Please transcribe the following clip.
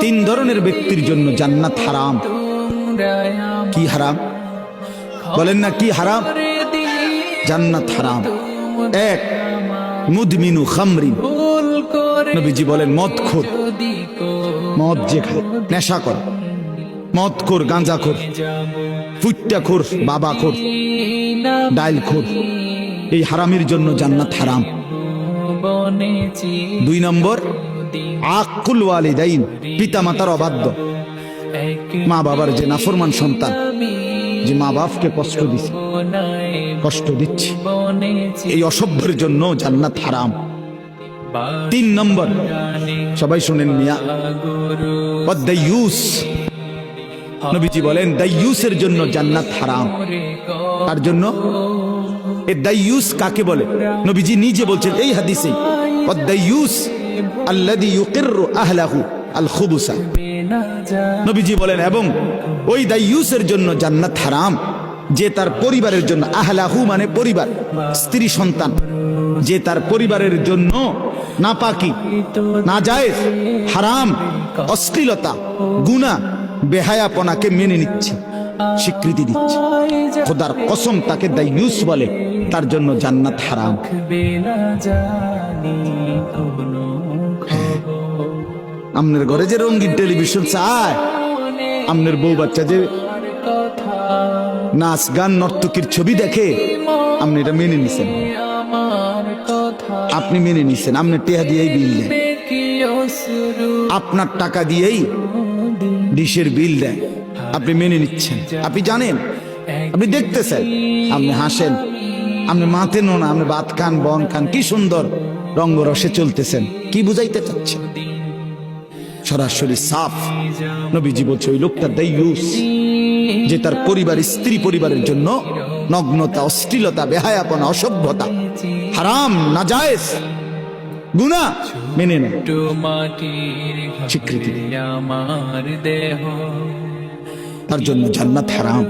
তিন ধরনের ব্যক্তির জন্য জান্নাত হারাম। কি হারাম? বলেন না কি হারাম? জান্নাত হারাম। এক, মুদমিনু খামরিন। নবীজি বলেন, মদ খোর। মদ যে খায় নেশা কর। মদ খোর, গাঁজা খোর। ফুটটা খোর, বাবা খোর। ডাইল খোর। এই হারামের জন্য জান্নাত হারাম। দুই নম্বর আকুল ওয়ালিদাইন পিতা মাতার অবাধ্য। মা বাবার যে নাফরমান সন্তান, যে মা বাপকে কষ্ট দিচ্ছে কষ্ট দিচ্ছে, এই অসভ্যের জন্য জান্নাত হারাম। তিন নম্বর, সবাই শুনেন মিয়া। দাইয়ুস, নবীজি বলেন, দাইয়ুসের জন্য জান্নাত হারাম। তার জন্য? এ দাইয়ুস কাকে বলে? নবীজি নিজে বলছেন, এই হাদিসে দাইয়ুস আল্লাযী ইউকিররু আহলাহু নবীজি বলেন, এবং ওই দাইয়ুসের জন্য জান্নাত হারাম, যে তার পরিবারের জন্য আহলাহু মানে পরিবার, স্ত্রী, সন্তান। যে তার পরিবারের জন্য নাপাকি, নাজায়েজ, হারাম, অশ্লীলতা, গুনাহ, বেহায়াপনাকে মেনে নিচ্ছে। স্বীকৃতি দিচ্ছে। খোদার কসম তাকে দাইয়ুস বলে, তার জন্য জান্নাত হারাম। আপনার ঘরে যে রঙিন টেলিভিশন চায় আপনার বউ বাচ্চা যে নাচ গান, নর্তকীর ছবি দেখে আপনি এটা মেনে নিছেন। আপনি মেনে নিছেন আপনি টেহা দিয়েই বিল দেন। আপনার টাকা দিয়েই ডিশের বিল দেয় আপনি মেনে নিচ্ছেন। আপনি জানেন আপনি দেখতেছেন আপনি হাসেন আপনি মাতেন না আপনি বাত খান বন খান কি সুন্দর রঙ্গরসে চলতেছেন কি বুঝাইতে চাচ্ছেন? সরাসরি সাফ নবীজি বলছে ওই লোকটা দাইয়ুস যে তার পরিবার স্ত্রী পরিবারের জন্য নগ্নতা অশ্লীলতা বেহায়াপনা অসভ্যতা হারাম নাজায়েজ গুনাহ মেনে নেয় স্বীকৃতি। আমার দেহ। তার জন্য জান্নাত হারাম।